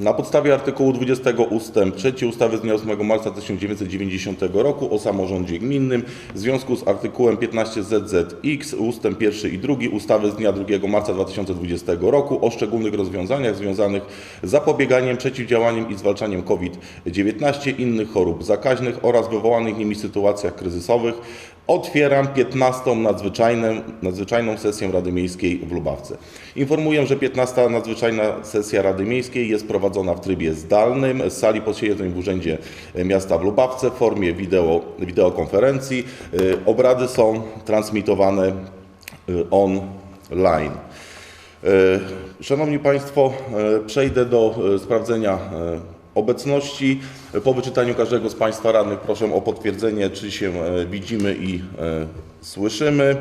Na podstawie artykułu 20 ustęp 3 ustawy z dnia 8 marca 1990 roku o samorządzie gminnym w związku z artykułem 15 ZZX ustęp 1 i 2 ustawy z dnia 2 marca 2020 roku o szczególnych rozwiązaniach związanych z zapobieganiem, przeciwdziałaniem i zwalczaniem COVID-19, innych chorób zakaźnych oraz wywołanych nimi sytuacjach kryzysowych Otwieram 15. Nadzwyczajną, sesję Rady Miejskiej w Lubawce. Informuję, że 15. nadzwyczajna sesja Rady Miejskiej jest prowadzona w trybie zdalnym z sali posiedzeń w Urzędzie Miasta w Lubawce w formie wideo, wideokonferencji. Y, Obrady są transmitowane y, online. Y, Szanowni Państwo, przejdę do sprawdzenia obecności. Po wyczytaniu każdego z Państwa radnych proszę o potwierdzenie, czy się y, widzimy i y, słyszymy.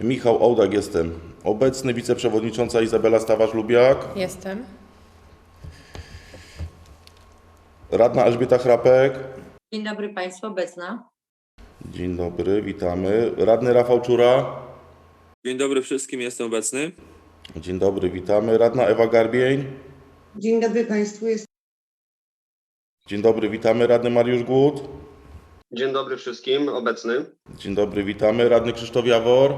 Michał Ołdak, jestem obecny. Wiceprzewodnicząca Izabela Stawarz-Lubiak. Jestem. Radna Elżbieta Chrapek. Dzień dobry Państwu, obecna. Dzień dobry, witamy. Radny Rafał Czura. Dzień dobry wszystkim, jestem obecny. Dzień dobry, witamy. Radna Ewa Garbień. Dzień dobry Państwu. Jest Dzień dobry, witamy. Radny Mariusz Głód. Dzień dobry wszystkim, obecny. Dzień dobry, witamy. Radny Krzysztof Jawor.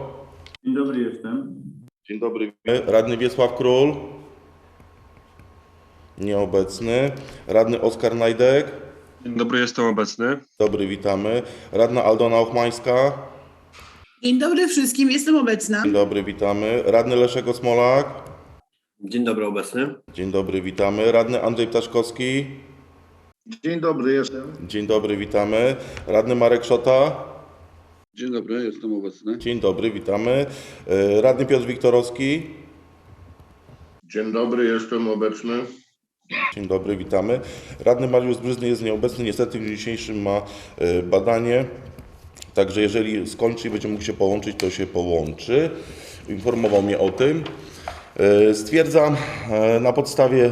Dzień dobry, jestem. Dzień dobry. Radny Wiesław Król. Nieobecny. Radny Oskar Najdek. Dzień dobry, jestem obecny. Dobry, witamy. Radna Aldona Ochmańska. Dzień dobry wszystkim, jestem obecna. Dzień dobry, witamy. Radny Leszek Osmolak. Dzień dobry, obecny. Dzień dobry, witamy. Radny Andrzej Ptaszkowski. Dzień dobry, jestem. Dzień dobry, witamy. Radny Marek Szota. Dzień dobry, jestem obecny. Dzień dobry, witamy. E, Radny Piotr Wiktorowski. Dzień dobry, jestem obecny. Dzień dobry, witamy. Radny Mariusz Bryzny jest nieobecny, niestety w dniu dzisiejszym ma e, badanie, także jeżeli skończy i będzie mógł się połączyć, to się połączy. Informował mnie o tym. E, Stwierdzam e, na podstawie e,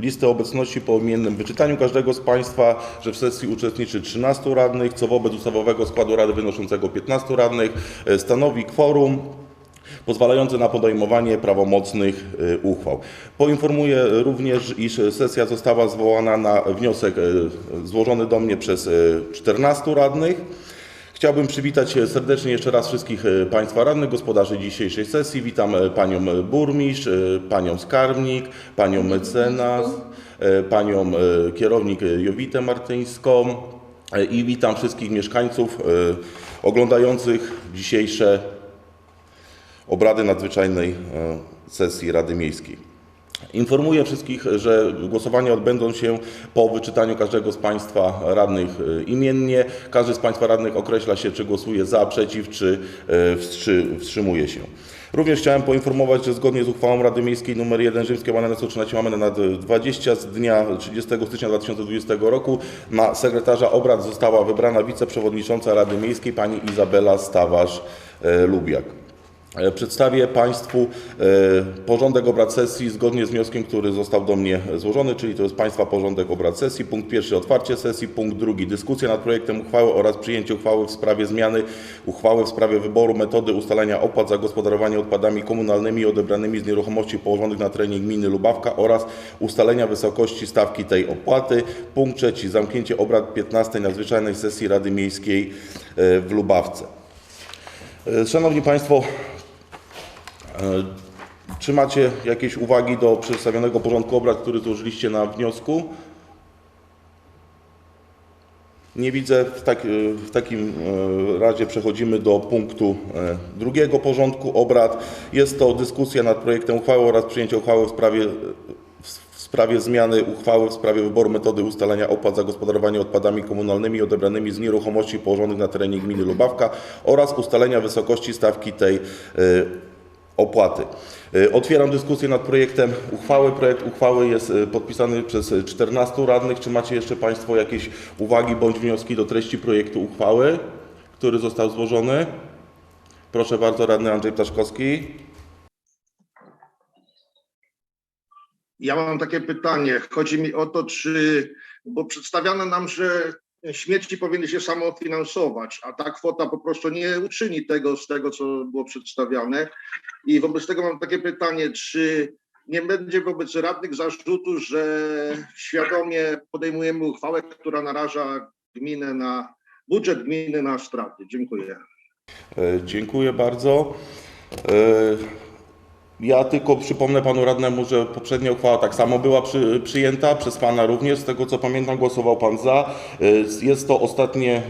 listy obecności po imiennym wyczytaniu każdego z Państwa, że w sesji uczestniczy 13 radnych, co wobec ustawowego składu Rady wynoszącego 15 radnych stanowi kworum pozwalający na podejmowanie prawomocnych uchwał. Poinformuję również, iż sesja została zwołana na wniosek złożony do mnie przez y, 14 radnych. Chciałbym przywitać e, serdecznie jeszcze raz wszystkich e, Państwa radnych, gospodarzy dzisiejszej sesji. Witam e, Panią Burmistrz, Panią Skarbnik, Panią Mecenas, Panią Kierownik Jowitę Martyńską i witam wszystkich mieszkańców oglądających dzisiejsze obrady nadzwyczajnej sesji Rady Miejskiej. Informuję wszystkich, że głosowania odbędą się po wyczytaniu każdego z Państwa radnych e, imiennie. Każdy z Państwa radnych określa się, czy głosuje za, przeciw, czy e, wstrzy- wstrzymuje się. Również chciałem poinformować, że zgodnie z uchwałą Rady Miejskiej nr 1 Rzymskie łamane 113 łamane na 20 z dnia 30 stycznia 2020 roku na sekretarza obrad została wybrana wiceprzewodnicząca Rady Miejskiej pani Izabela Stawarz-Lubiak. E, Przedstawię Państwu e, porządek obrad sesji zgodnie z wnioskiem, który został do mnie złożony, czyli to jest Państwa porządek obrad sesji. Punkt pierwszy otwarcie sesji, punkt drugi dyskusja nad projektem uchwały oraz przyjęcie uchwały w sprawie zmiany uchwały w sprawie wyboru metody ustalenia opłat za gospodarowanie odpadami komunalnymi odebranymi z nieruchomości położonych na terenie gminy Lubawka oraz ustalenia wysokości stawki tej opłaty. Punkt trzeci zamknięcie obrad 15 nadzwyczajnej sesji Rady Miejskiej e, w Lubawce. Szanowni Państwo, Czy macie jakieś uwagi do przedstawionego porządku obrad, który złożyliście na wniosku? Nie widzę. W, tak, w takim e, razie przechodzimy do punktu e, drugiego porządku obrad. Jest to dyskusja nad projektem uchwały oraz przyjęcie uchwały w sprawie, w sprawie zmiany uchwały w sprawie wyboru metody ustalenia opłat za gospodarowanie odpadami komunalnymi odebranymi z nieruchomości położonych na terenie gminy Lubawka oraz ustalenia wysokości stawki tej e, opłaty. E, Otwieram dyskusję nad projektem uchwały. Projekt uchwały jest e, podpisany przez e, 14 radnych. Czy macie jeszcze Państwo jakieś uwagi bądź wnioski do treści projektu uchwały, który został złożony? Proszę bardzo, radny Andrzej Ptaszkowski. Ja mam takie pytanie. Chodzi mi o to, czy, bo przedstawiano nam, że śmieci powinny się samofinansować, a ta kwota po prostu nie uczyni tego z tego, co było przedstawiane. I wobec tego mam takie pytanie, czy nie będzie wobec radnych zarzutu, że świadomie podejmujemy uchwałę, która naraża gminę na budżet gminy na straty. Dziękuję. E, Dziękuję bardzo. Ja tylko przypomnę panu radnemu, że poprzednia uchwała tak samo była przy, przyjęta przez pana również. Z tego co pamiętam, głosował pan za. E, Jest to ostatnie, e,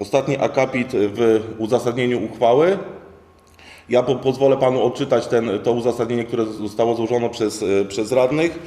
ostatni akapit w uzasadnieniu uchwały. Ja po, pozwolę panu odczytać ten, to uzasadnienie, które zostało złożone przez, e, przez radnych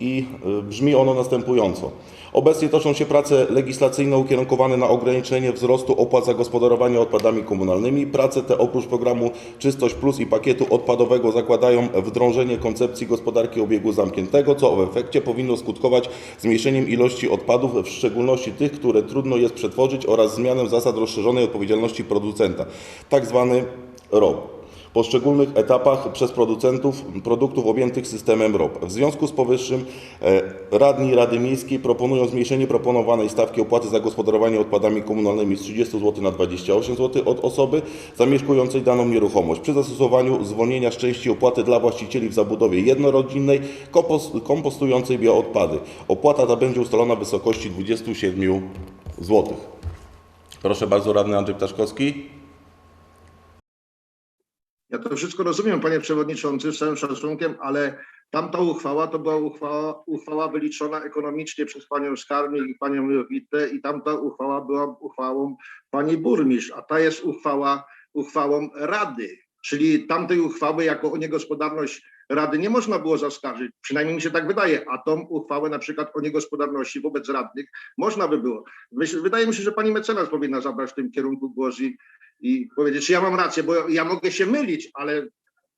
i brzmi ono następująco. Obecnie toczą się prace legislacyjne ukierunkowane na ograniczenie wzrostu opłat za gospodarowanie odpadami komunalnymi. Prace te oprócz programu Czystość Plus i pakietu odpadowego zakładają wdrążenie koncepcji gospodarki obiegu zamkniętego, co w efekcie powinno skutkować zmniejszeniem ilości odpadów, w szczególności tych, które trudno jest przetworzyć oraz zmianą zasad rozszerzonej odpowiedzialności producenta, tak zwany ROP poszczególnych etapach przez producentów produktów objętych systemem ROP. W związku z powyższym e, radni Rady Miejskiej proponują zmniejszenie proponowanej stawki opłaty za gospodarowanie odpadami komunalnymi z 30 zł na 28 zł od osoby zamieszkującej daną nieruchomość przy zastosowaniu zwolnienia z części opłaty dla właścicieli w zabudowie jednorodzinnej kompos- kompostującej bioodpady. Opłata ta będzie ustalona w wysokości 27 zł. Proszę bardzo, radny Andrzej Ptaszkowski. Ja to wszystko rozumiem, panie przewodniczący, z całym szacunkiem, ale tamta uchwała to była uchwała, uchwała wyliczona ekonomicznie przez panią Skarbnik i panią Jowitę i tamta uchwała była uchwałą pani burmistrz, a ta jest uchwała uchwałą Rady, czyli tamtej uchwały jako o niegospodarność Rady nie można było zaskarżyć, przynajmniej mi się tak wydaje, a tą uchwałę na przykład o niegospodarności wobec radnych można by było. Wydaje mi się, że pani mecenas powinna zabrać w tym kierunku głos i, i powiedzieć, czy ja mam rację, bo ja mogę się mylić, ale,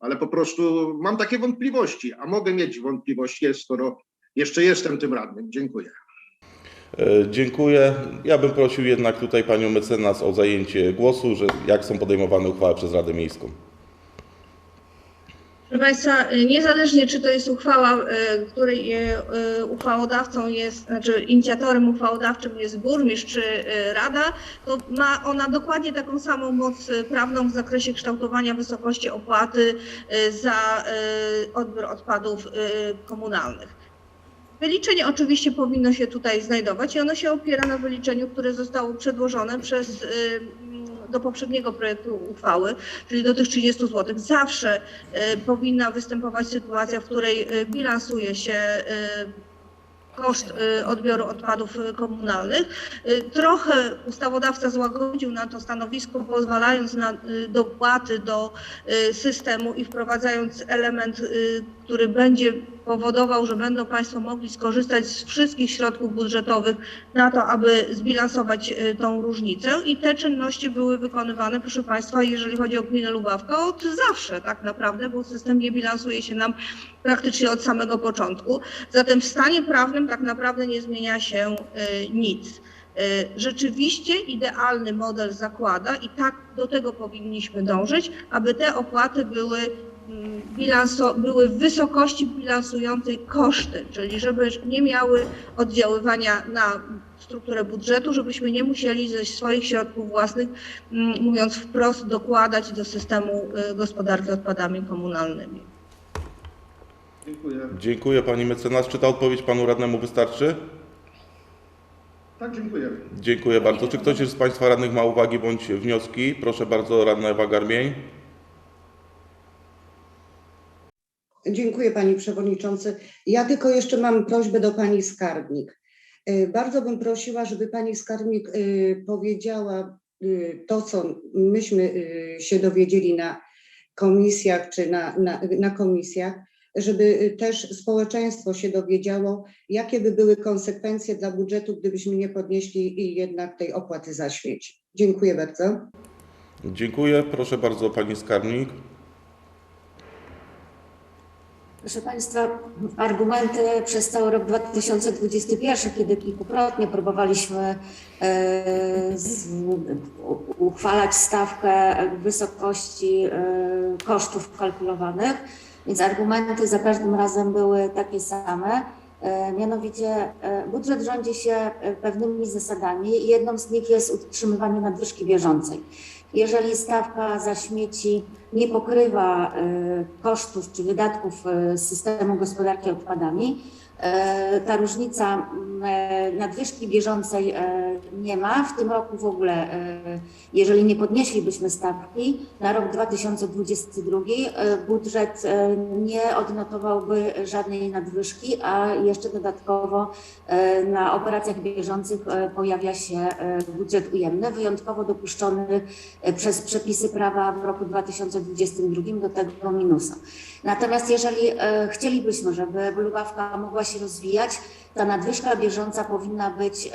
ale po prostu mam takie wątpliwości, a mogę mieć wątpliwości, skoro jeszcze jestem tym radnym. Dziękuję. E, Dziękuję. Ja bym prosił jednak tutaj panią mecenas o zajęcie głosu, że jak są podejmowane uchwały przez Radę Miejską. Proszę Państwa, y, niezależnie czy to jest uchwała, y, której y, uchwałodawcą jest, znaczy inicjatorem uchwałodawczym jest burmistrz czy rada, to ma ona dokładnie taką samą moc prawną w zakresie kształtowania wysokości opłaty za odbiór odpadów komunalnych. Wyliczenie oczywiście powinno się tutaj znajdować i ono się opiera na wyliczeniu, które zostało przedłożone przez do poprzedniego projektu uchwały, czyli do tych 30 zł. Zawsze y, powinna występować sytuacja, w której y, bilansuje się y, koszt odbioru odpadów komunalnych. Trochę ustawodawca złagodził na to stanowisko, pozwalając na dopłaty do systemu i wprowadzając element, który będzie powodował, że będą Państwo mogli skorzystać z wszystkich środków budżetowych na to, aby zbilansować y, tą różnicę. I te czynności były wykonywane, proszę Państwa, jeżeli chodzi o gminę Lubawka, od zawsze tak naprawdę, bo system nie bilansuje się nam praktycznie od samego początku. Zatem w stanie prawnym tak naprawdę nie zmienia się y, nic. Y, Rzeczywiście idealny model zakłada i tak do tego powinniśmy dążyć, aby te opłaty były bilanso, były w wysokości bilansującej koszty, czyli żeby nie miały oddziaływania na strukturę budżetu, żebyśmy nie musieli ze swoich środków własnych, mm, mówiąc wprost, dokładać do systemu y, gospodarki odpadami komunalnymi. Dziękuję. Dziękuję pani mecenas. Czy ta odpowiedź panu radnemu wystarczy? Tak, dziękuję. Dziękuję bardzo. Czy ktoś z państwa radnych ma uwagi bądź wnioski? Proszę bardzo, radna Ewa Garmień. Dziękuję Panie Przewodniczący. Ja tylko jeszcze mam prośbę do Pani Skarbnik. Y, Bardzo bym prosiła, żeby Pani Skarbnik y, powiedziała y, to, co myśmy się dowiedzieli na komisjach czy na, na, na komisjach, żeby też społeczeństwo się dowiedziało, jakie by były konsekwencje dla budżetu, gdybyśmy nie podnieśli jednak tej opłaty za śmieci. Dziękuję bardzo. Dziękuję. Proszę bardzo, pani skarbnik. Proszę Państwa, argumenty przez cały rok 2021, kiedy kilkukrotnie próbowaliśmy e, uchwalać stawkę wysokości e, kosztów kalkulowanych, więc argumenty za każdym razem były takie same. E, Mianowicie budżet rządzi się pewnymi zasadami i jedną z nich jest utrzymywanie nadwyżki bieżącej. Jeżeli stawka za śmieci nie pokrywa e, kosztów czy wydatków e, systemu gospodarki odpadami, e, ta różnica nadwyżki bieżącej nie ma. W tym roku w ogóle, e, jeżeli nie podnieślibyśmy stawki na rok 2022, e, budżet e, nie odnotowałby żadnej nadwyżki, a jeszcze dodatkowo na operacjach bieżących pojawia się budżet ujemny, wyjątkowo dopuszczony przez przepisy prawa w roku 2022 do tego minusu. Natomiast jeżeli e, chcielibyśmy, żeby blubawka mogła się rozwijać, ta nadwyżka bieżąca powinna być e,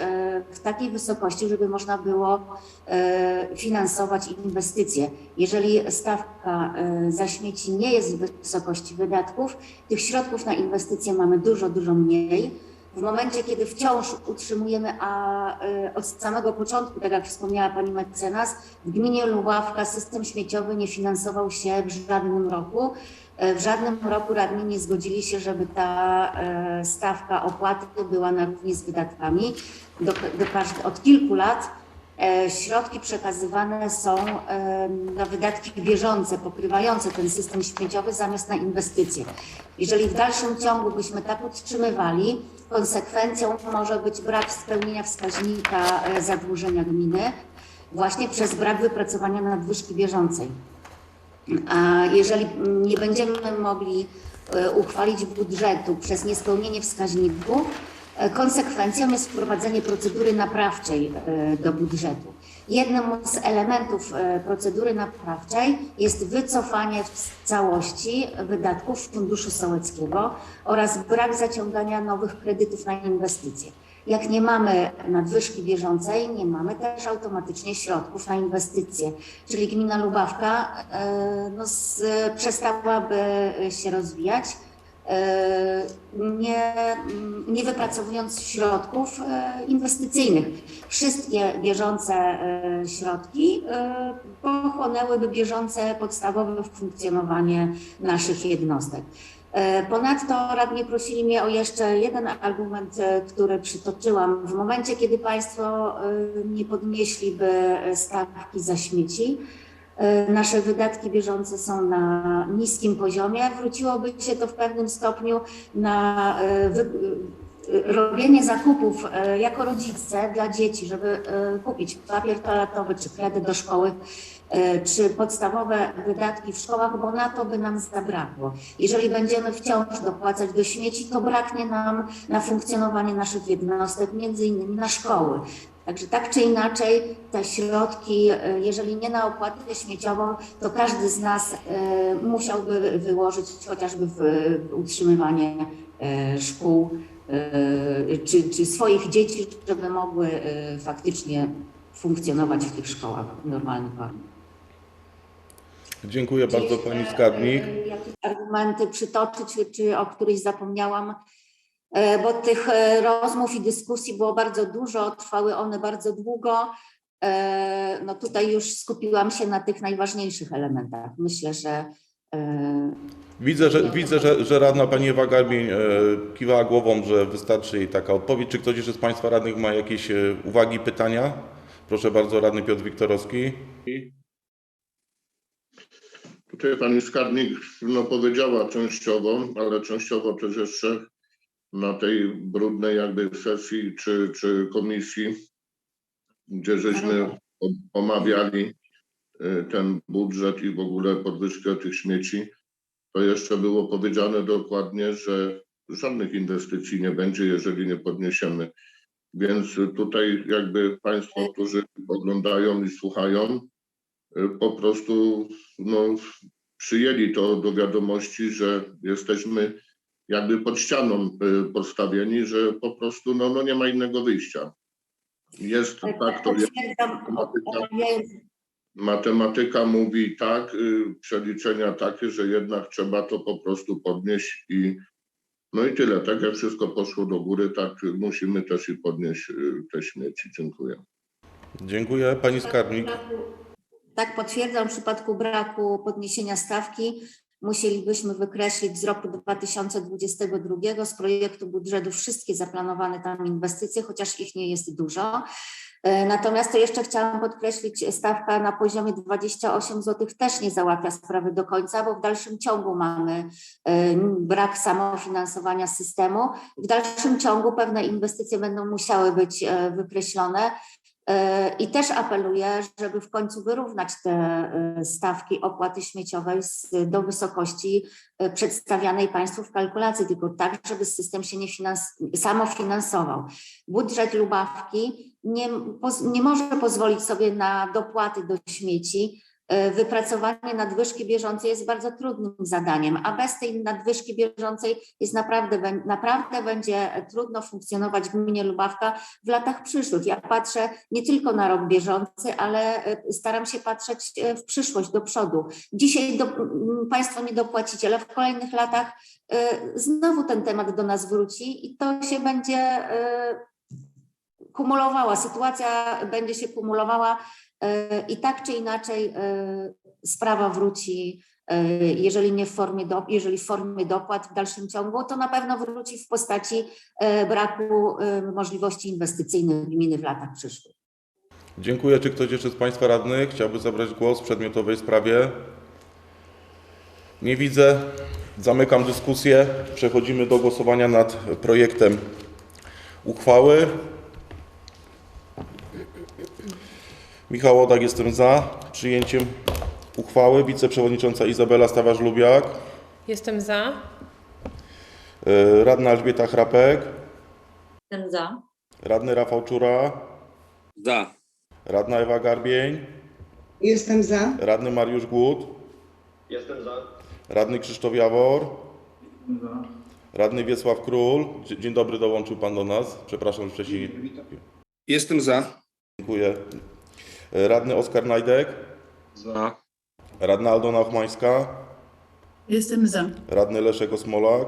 w takiej wysokości, żeby można było e, finansować inwestycje. Jeżeli stawka za śmieci nie jest w wysokości wydatków, tych środków na inwestycje mamy dużo, dużo mniej. W momencie, kiedy wciąż utrzymujemy, a od samego początku, tak jak wspomniała Pani mecenas, w gminie Lubawka system śmieciowy nie finansował się w żadnym roku. E, W żadnym roku radni nie zgodzili się, żeby ta e, stawka opłaty była na równi z wydatkami. Do, do od kilku lat e, środki przekazywane są na wydatki bieżące, pokrywające ten system śmieciowy zamiast na inwestycje. Jeżeli w dalszym ciągu byśmy tak utrzymywali, konsekwencją może być brak spełnienia wskaźnika zadłużenia gminy właśnie przez brak wypracowania nadwyżki bieżącej. A jeżeli nie będziemy mogli e, uchwalić budżetu przez niespełnienie wskaźników, e, konsekwencją jest wprowadzenie procedury naprawczej e, do budżetu. Jednym z elementów procedury naprawczej jest wycofanie w całości wydatków Funduszu Sołeckiego oraz brak zaciągania nowych kredytów na inwestycje. Jak nie mamy nadwyżki bieżącej, nie mamy też automatycznie środków na inwestycje, czyli gmina Lubawka e, no, z, przestałaby się rozwijać, e, nie, nie wypracowując środków e, inwestycyjnych. Wszystkie bieżące środki pochłonęłyby bieżące podstawowe funkcjonowanie naszych jednostek. E, Ponadto radni prosili mnie o jeszcze jeden argument, e, który przytoczyłam. W momencie, kiedy Państwo e, nie podnieśliby stawki za śmieci, nasze wydatki bieżące są na niskim poziomie. Wróciłoby się to w pewnym stopniu na robienie zakupów jako rodzice dla dzieci, żeby kupić papier toaletowy czy kredyt do szkoły czy podstawowe wydatki w szkołach, bo na to by nam zabrakło. Jeżeli będziemy wciąż dopłacać do śmieci, to braknie nam na funkcjonowanie naszych jednostek, między innymi na szkoły. Także tak czy inaczej te środki, e, jeżeli nie na opłatę śmieciową, to każdy z nas e, musiałby wyłożyć chociażby w utrzymywanie e, szkół e, czy, czy swoich dzieci, żeby mogły e, faktycznie funkcjonować w tych szkołach w normalnych warunkach. Dziękuję bardzo Pani Skarbnik. e, Jakieś argumenty przytoczyć, czy, o którychś zapomniałam? E, Bo tych e, rozmów i dyskusji było bardzo dużo, trwały one bardzo długo. No tutaj już skupiłam się na tych najważniejszych elementach. Myślę, że Widzę, że, widzę że, że radna Pani Ewa Garbień kiwała głową, że wystarczy jej taka odpowiedź. Czy ktoś jeszcze z Państwa radnych ma jakieś uwagi, pytania? Proszę bardzo, radny Piotr Wiktorowski. Tutaj pani skarbnik no, powiedziała częściowo, ale częściowo też jeszcze na tej brudnej jakby sesji czy, czy komisji, gdzie żeśmy omawiali y, ten budżet i w ogóle podwyżkę tych śmieci, to jeszcze było powiedziane dokładnie, że żadnych inwestycji nie będzie, jeżeli nie podniesiemy. Więc tutaj jakby Państwo, którzy oglądają i słuchają, po prostu no, przyjęli to do wiadomości, że jesteśmy jakby pod ścianą y, postawieni, że po prostu no, no nie ma innego wyjścia. Jest tak, to jest. omawiając Matematyka mówi tak, y, przeliczenia takie, że jednak trzeba to po prostu podnieść i no i tyle. Tak jak wszystko poszło do góry, tak musimy też i podnieść y, te śmieci. Dziękuję. Dziękuję. Pani Skarbnik. Tak, potwierdzam, w przypadku braku podniesienia stawki musielibyśmy wykreślić z roku 2022 z projektu budżetu wszystkie zaplanowane tam inwestycje, chociaż ich nie jest dużo. E, Natomiast to jeszcze chciałam podkreślić, stawka na poziomie 28 zł też nie załatwia sprawy do końca, bo w dalszym ciągu mamy e, brak samofinansowania systemu. W dalszym ciągu pewne inwestycje będą musiały być e, wykreślone. E, I też apeluję, żeby w końcu wyrównać te e, stawki opłaty śmieciowej do wysokości e, przedstawianej Państwu w kalkulacji, tylko tak, żeby system się nie finans, samofinansował. Budżet Lubawki nie, nie może pozwolić sobie na dopłaty do śmieci. E, Wypracowanie nadwyżki bieżącej jest bardzo trudnym zadaniem, a bez tej nadwyżki bieżącej jest naprawdę, naprawdę będzie trudno funkcjonować w gminie Lubawka w latach przyszłych. Ja patrzę nie tylko na rok bieżący, ale e, staram się patrzeć e, w przyszłość, do przodu. Dzisiaj do, Państwo nie dopłacicie, ale w kolejnych latach znowu ten temat do nas wróci i to się będzie kumulowała, sytuacja będzie się kumulowała i tak czy inaczej e, sprawa wróci, e, jeżeli nie w formie, do, jeżeli w formie dopłat w dalszym ciągu, to na pewno wróci w postaci e, braku e, możliwości inwestycyjnych gminy w latach przyszłych. Dziękuję. Czy ktoś jeszcze z Państwa radnych chciałby zabrać głos w przedmiotowej sprawie? Nie widzę. Zamykam dyskusję. Przechodzimy do głosowania nad projektem uchwały. Michał Odak, jestem za przyjęciem uchwały. Wiceprzewodnicząca Izabela Stawarz-Lubiak. Jestem za. E, Radna Elżbieta Chrapek. Jestem za. Radny Rafał Czura. Za. Radna Ewa Garbień. Jestem za. Radny Mariusz Głód. Jestem za. Radny Krzysztof Jawor. Radny Wiesław Król. Dzie- Dzień dobry, dołączył Pan do nas. Przepraszam, że wcześniej. Jestem za. Dziękuję. Radny Oskar Najdek. Za. Radna Aldona Ochmańska. Jestem za. Radny Leszek Osmolak.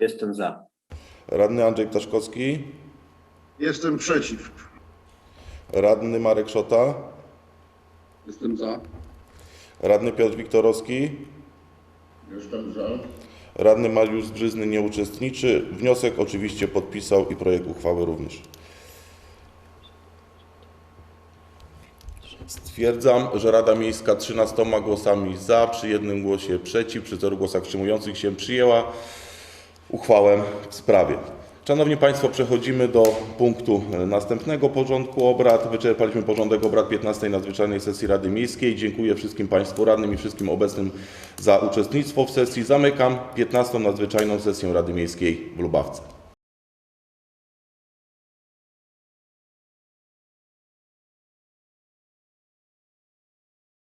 Jestem za. Radny Andrzej Ptaszkowski. Jestem przeciw. Radny Marek Szota. Jestem za. Radny Piotr Wiktorowski. Jestem za. Radny Mariusz Brzyzny nie uczestniczy. Wniosek oczywiście podpisał i projekt uchwały również. Stwierdzam, że Rada Miejska 13 głosami za, przy jednym głosie przeciw, przy 0 głosach wstrzymujących się przyjęła uchwałę w sprawie. Szanowni Państwo, przechodzimy do punktu następnego porządku obrad. Wyczerpaliśmy porządek obrad 15 nadzwyczajnej sesji Rady Miejskiej. Dziękuję wszystkim Państwu radnym i wszystkim obecnym za uczestnictwo w sesji. Zamykam 15 nadzwyczajną sesję Rady Miejskiej w Lubawce.